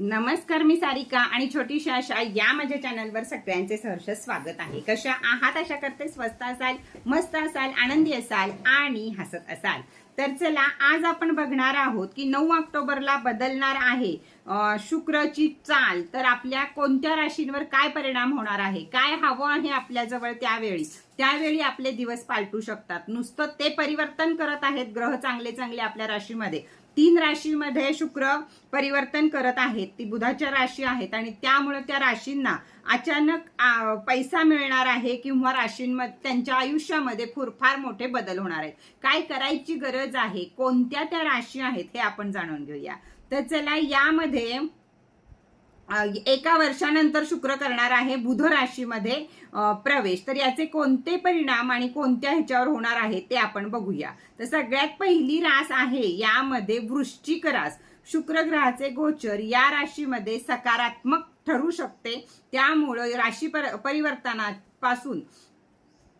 नमस्कार मी सारिका आणि छोटीशी आशा या माझ्या चॅनलवर सगळ्यांचे सहर्ष स्वागत आहे. कशा आहात? अशा करते स्वस्त असाल मस्त असाल आनंदी असाल आणि हसत असाल. तर चला आज आपण बघणार आहोत की नऊ ऑक्टोबरला बदलणार आहे शुक्रची चाल. तर आपल्या कोणत्या राशींवर काय परिणाम होणार आहे? काय हवं आहे आपल्याजवळ त्यावेळी? त्यावेळी आपले दिवस पालटू शकतात. नुसतं ते परिवर्तन करत आहेत ग्रह चांगले चांगले आपल्या राशीमध्ये. तीन राशीमध्ये शुक्र परिवर्तन करत आहेत. ती बुधाच्या राशी आहेत आणि त्यामुळे त्या राशींना अचानक पैसा मिळणार आहे किंवा राशींमध्ये त्यांच्या आयुष्यामध्ये फुर फार मोठे बदल होणार आहेत. काय करायची गरज आहे? कोणत्या त्या राशी आहेत हे आपण जाणून घेऊया. तर चला यामध्ये एका वर्षानंतर शुक्र करणार आहे बुध राशीमध्ये प्रवेश. तर याचे कोणते परिणाम आणि कोणत्या ह्याच्यावर होणार आहे ते आपण बघूया. तर सगळ्यात पहिली रास आहे यामध्ये वृश्चिक रास. शुक्र ग्रहाचे गोचर या राशीमध्ये सकारात्मक ठरू शकते. त्यामुळं राशी पर परिवर्तनापासून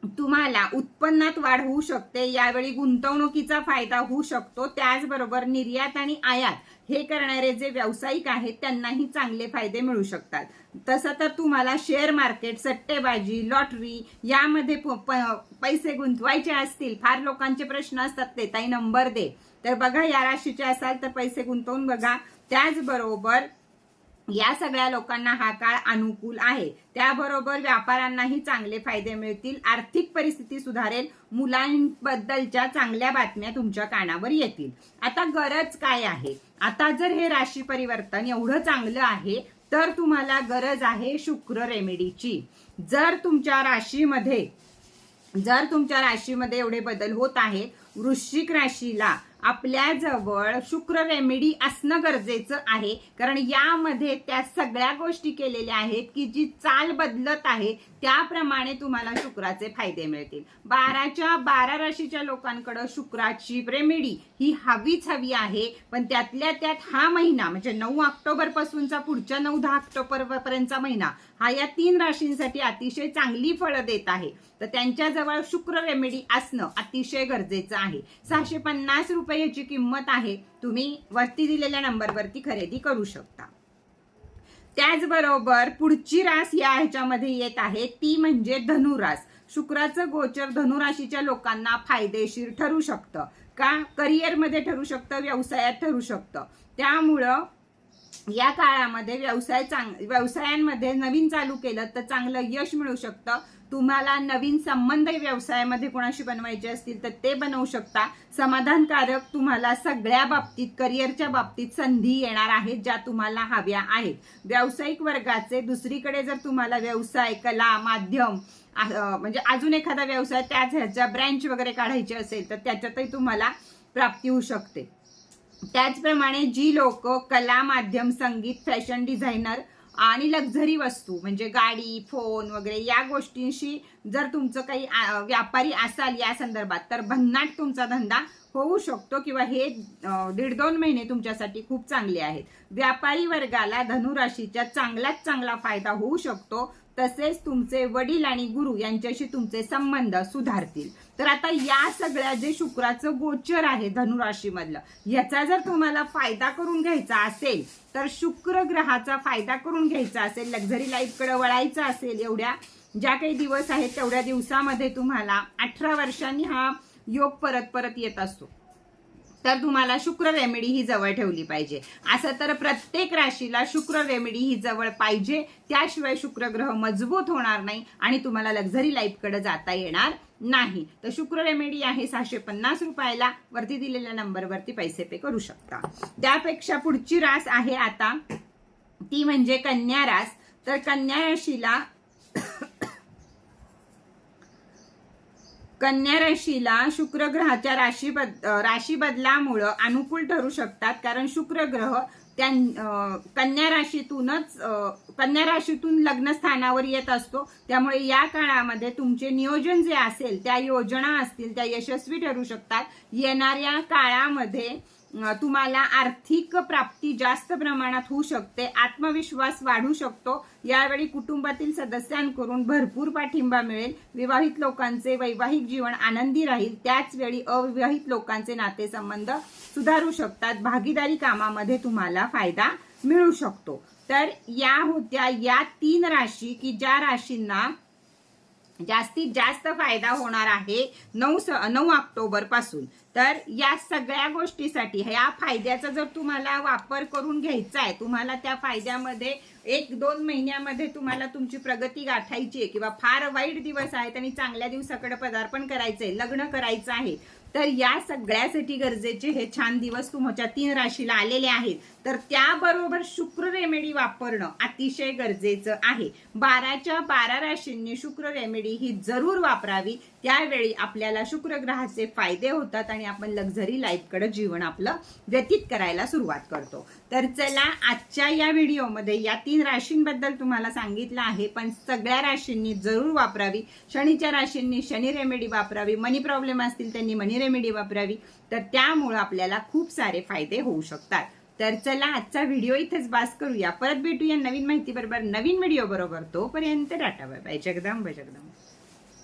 तुम्हाला उत्पन्नात वाढ होऊ शकते यावेळी गुंतवणुकीचा फायदा होऊ शकतो. त्याचबरोबर निर्यात आणि आयात हे करणारे जे व्यावसायिक आहेत त्यांनाही चांगले फायदे मिळू शकतात. तसं तर तुम्हाला शेअर मार्केट सट्टेबाजी लॉटरी यामध्ये प- प- पैसे गुंतवायचे असतील फार लोकांचे प्रश्न असतात ते ताई नंबर दे. तर बघा या राशीचे असाल तर पैसे गुंतवून बघा. त्याचबरोबर या सगळ्या लोकांना हा काळ अनुकूल आहे. त्याबरोबर व्यापाऱ्यांनाही चांगले फायदे मिळतील आर्थिक परिस्थिती सुधारेल मुलांबद्दलच्या चांगल्या बातम्या तुमच्या कानावर येतील. आता गरज काय आहे? आता जर हे राशी परिवर्तन एवढं चांगलं आहे तर तुम्हाला गरज आहे शुक्र रेमेडीची. जर तुमच्या राशीमध्ये जर तुमच्या राशीमध्ये एवढे बदल होत आहे वृश्चिक राशीला आपल्या जवळ शुक्र रेमेडी असणं गरजेचं आहे. कारण यामध्ये त्या सगळ्या गोष्टी केलेल्या आहेत की जी चाल बदलत आहे त्याप्रमाणे तुम्हाला शुक्राचे फायदे मिळतील. बाराच्या बारा राशीच्या लोकांकडं शुक्राची रेमेडी ही हवीच हवी आहे. पण त्यातल्या त्यात हा महिना म्हणजे नऊ ऑक्टोबर पासूनचा पुढच्या नऊ दहा ऑक्टोबर पर्यंतचा महिना हा या तीन राशींसाठी अतिशय चांगली फळं देत आहे. तर त्यांच्याजवळ शुक्र रेमेडी असणं अतिशय गरजेचं आहे. सहाशे पन्नास रुपये याची किंमत आहे तुम्ही वरती दिलेल्या नंबरवरती खरेदी करू शकता. त्याचबरोबर पुढची रास या ह्याच्यामध्ये येत आहे ती म्हणजे धनुरास. शुक्राचं गोचर धनुराशीच्या लोकांना फायदेशीर ठरू शकतं. का? करिअरमध्ये ठरू शकतं व्यवसायात ठरू शकतं. त्यामुळं या काळामध्ये व्यवसाय चांग व्यवसायांमध्ये नवीन चालू केलं तर चांगलं यश मिळू शकतं. तुम्हाला नवीन संबंध व्यवसायामध्ये कोणाशी बनवायचे असतील तर ते बनवू शकता. समाधानकारक तुम्हाला सगळ्या बाबतीत करिअरच्या बाबतीत संधी येणार आहेत ज्या तुम्हाला हव्या आहेत. व्यावसायिक वर्गाचे दुसरीकडे जर तुम्हाला व्यवसाय कला माध्यम म्हणजे अजून एखादा व्यवसाय त्याच ह्याच्या ब्रँच वगैरे काढायची असेल तर त्याच्यातही तुम्हाला प्राप्ती होऊ शकते. त्याचप्रमाणे जी लोक कला माध्यम संगीत फॅशन डिझायनर आणि लक्झरी वस्तू म्हणजे गाडी फोन वगैरे या गोष्टींशी जर तुमचं काही व्यापारी असाल या संदर्भात तर भन्नाट तुमचा धंदा होऊ शकतो किंवा हे दीड दोन महिने तुमच्यासाठी खूप चांगले आहेत. व्यापारी वर्गाला धनुराशीच्या चांगल्यात चांगला फायदा होऊ शकतो. तसेच तुमचे वडील आणि गुरु यांच्याशी तुमचे संबंध सुधारतील. तर आता या सगळ्या जे शुक्राचं गोचर आहे धनुराशीमधलं याचा जर तुम्हाला फायदा करून घ्यायचा असेल तर शुक्र ग्रहाचा फायदा करून घ्यायचा असेल लक्झरी लाईफकडे वळायचं असेल एवढ्या ज्या काही दिवस आहेत तेवढ्या दिवसामध्ये तुम्हाला अठरा वर्षांनी हा योग परत परत येत असतो. तर तुम्हाला शुक्र रेमेडी ही जवळ ठेवली पाहिजे. असं तर प्रत्येक राशीला शुक्र रेमेडी ही जवळ पाहिजे. त्याशिवाय शुक्र ग्रह मजबूत होणार नाही आणि तुम्हाला लक्झरी लाईफकडे जाता येणार नाही. तर शुक्र रेमेडी आहे सहाशे पन्नास रुपयाला. वरती दिलेल्या नंबरवरती पैसे पे करू शकता. त्यापेक्षा पुढची रास आहे आता. ती म्हणजे कन्या रास. तर कन्या राशीला कन्या राशीला शुक्र ग्रहाच्या राशी बद राशी बदलामुळं अनुकूल ठरू शकतात. कारण शुक्र ग्रह त्या कन्या राशीतूनच कन्या राशीतून लग्नस्थानावर येत असतो. त्यामुळे या काळामध्ये तुमचे नियोजन जे असेल त्या योजना असतील त्या यशस्वी ठरू शकतात. येणाऱ्या काळामध्ये तुम्हाला आर्थिक प्राप्ती जास्त प्रमाणात होऊ शकते आत्मविश्वास वाढू शकतो. यावेळी कुटुंबातील सदस्यांकडून भरपूर पाठिंबा मिळेल. विवाहित लोकांचे वैवाहिक जीवन आनंदी राहील. त्याच वेळी अविवाहित लोकांचे नातेसंबंध सुधारू शकतात. भागीदारी कामामध्ये तुम्हाला फायदा मिळू शकतो. तर या होत्या या तीन राशी की ज्या राशींना जास्तीत जास्त फायदा होणार आहे नऊ स नऊ ऑक्टोबरपासून. तर या सगळ्या गोष्टीसाठी या फायद्याचा जर तुम्हाला वापर करून घ्यायचा आहे तुम्हाला त्या फायद्यामध्ये एक दोन महिन्यामध्ये तुम्हाला तुमची प्रगती गाठायची आहे किंवा फार वाईट दिवस आहेत आणि चांगल्या दिवसाकडे पदार्पण करायचं आहे लग्न करायचं आहे तर या सगळ्यासाठी गरजेचे हे छान दिवस तुमच्या तीन राशीला आलेले आहेत. तर त्याबरोबर शुक्र रेमेडी वापरणं अतिशय गरजेचं आहे. बाराच्या बारा राशींनी शुक्र रेमेडी ही जरूर वापरावी. त्यावेळी आपल्याला शुक्र ग्रहाचे फायदे होतात आणि आपण लक्झरी लाईफकडे जीवन आपलं व्यतीत करायला सुरुवात करतो. तर चला आजच्या या व्हिडिओमध्ये या तीन राशींबद्दल तुम्हाला सांगितलं आहे पण सगळ्या राशींनी जरूर वापरावी. शनीच्या राशींनी शनी रेमेडी वापरावी मनी प्रॉब्लेम असतील त्यांनी मनी रेमेडी वापरावी तर त्यामुळं आपल्याला खूप सारे फायदे होऊ शकतात. तर चला आजचा व्हिडिओ इथेच बास करूया. परत भेटूया नवीन माहिती बरोबर नवीन व्हिडिओ बरोबर तोपर्यंत tata bye bye Jagdamb Jagdamb.